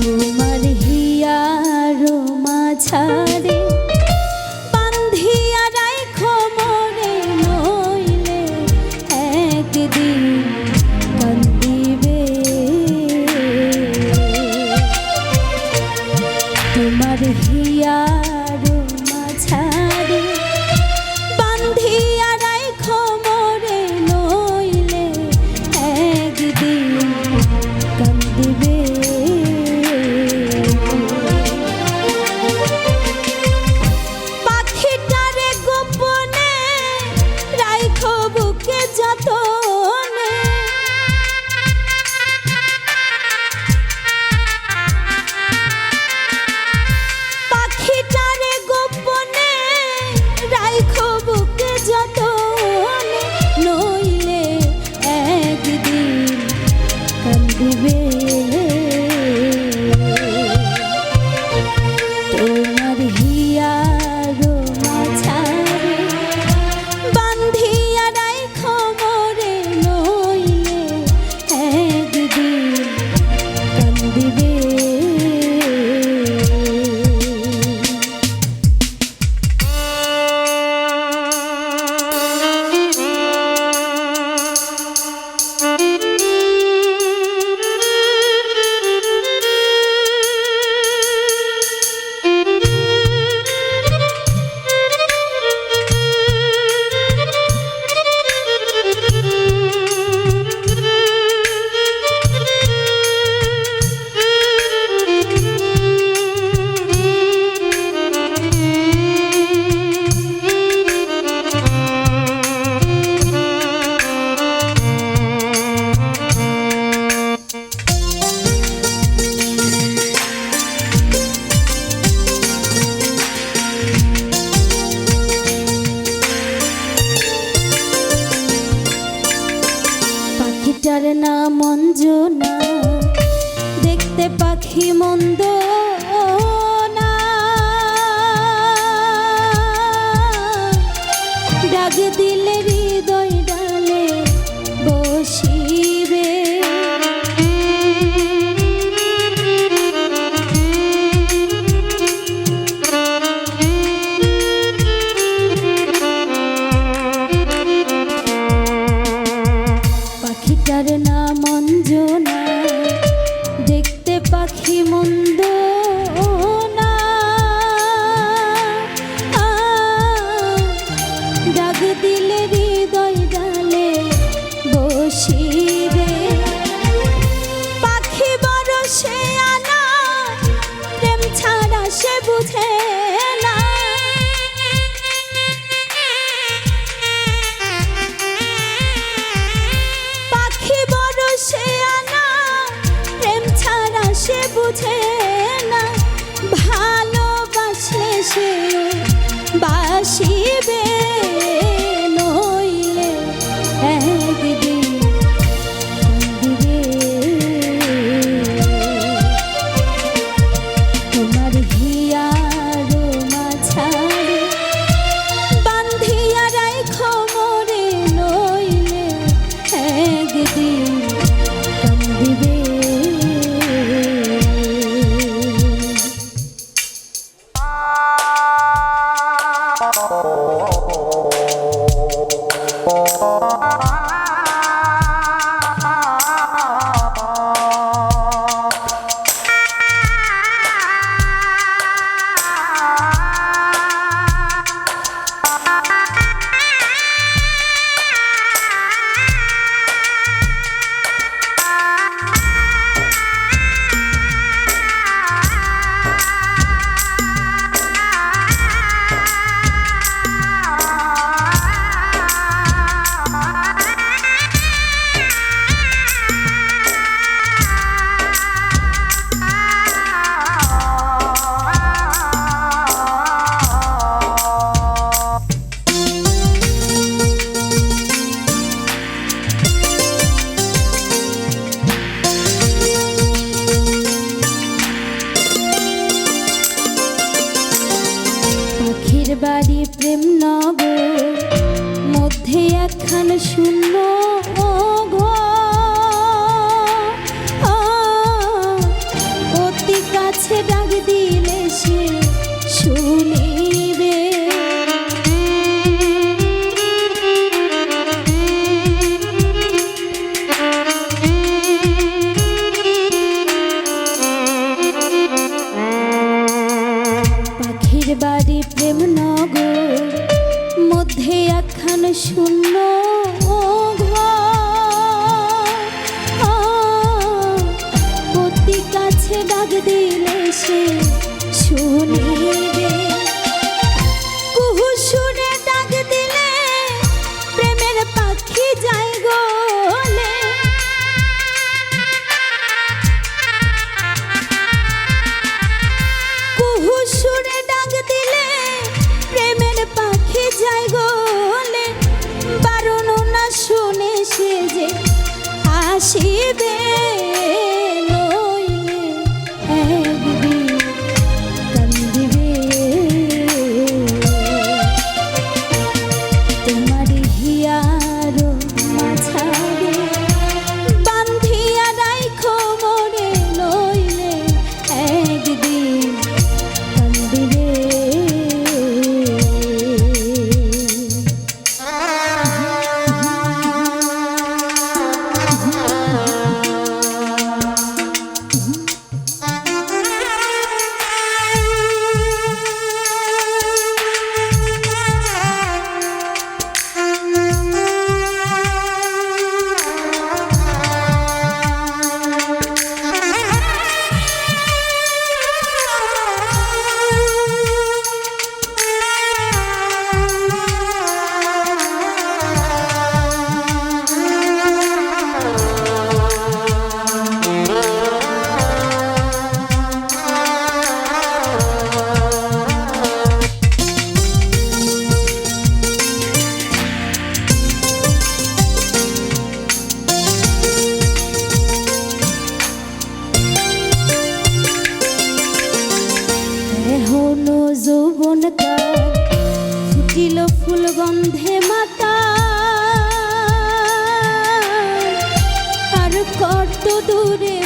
তোমার হিয়ার মাছা যার নাম অঞ্জনা। দেখতে পাখি মন্দ মন এখানে শূন্য। কাছে ডাক দিলে সে শুনিবে। কুহু সুরে ডাক দিলে প্রেমের পাখি যায় গোলে। কুহু ডাক দিলে প্রেমের পাখি যায় বারণ না শুনে সে যে আসিবে যৌবন কাল ফুটিল ফুল গন্ধে মাতা। আর কত দূরে